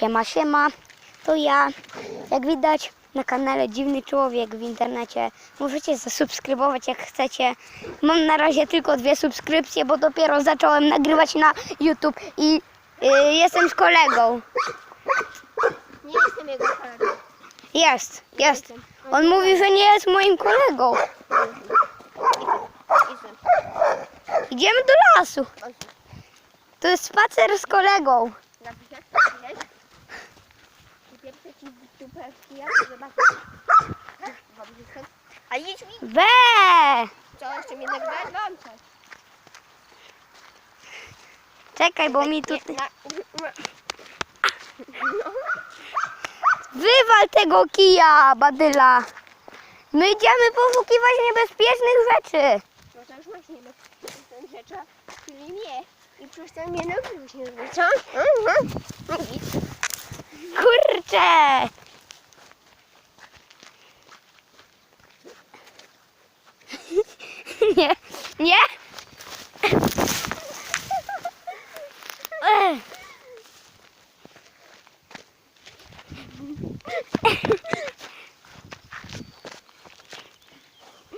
Siema, siema, to ja. Jak widać na kanale Dziwny Człowiek w internecie. Możecie zasubskrybować jak chcecie. Mam na razie tylko dwie subskrypcje, bo dopiero zacząłem nagrywać na YouTube i y, jestem z kolegą. Nie jestem jego kolegą. Jest, jest. On mówi, że nie jest moim kolegą. Jestem. Idziemy do lasu. To jest spacer z kolegą. Pierwsze ci w dupę wkija, to jestem. A idź mi. We! Co, jeszcze mnie? Mam coś. Czekaj, bo mi tutaj... Wywal tego kija, badyla. My idziemy poszukiwać niebezpiecznych rzeczy. No to już masz niebezpieczną rzecz, czyli mnie. I przestań mnie nagrywać, nie rozumiesz, co? Mhm. No Kurczę! Nie, nie!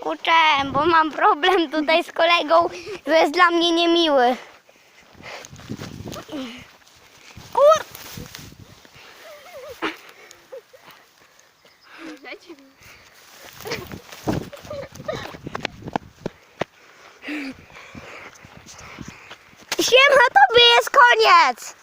Kurczę, bo mam problem tutaj z kolegą, że jest dla mnie niemiły. Siema, to by jest koniec!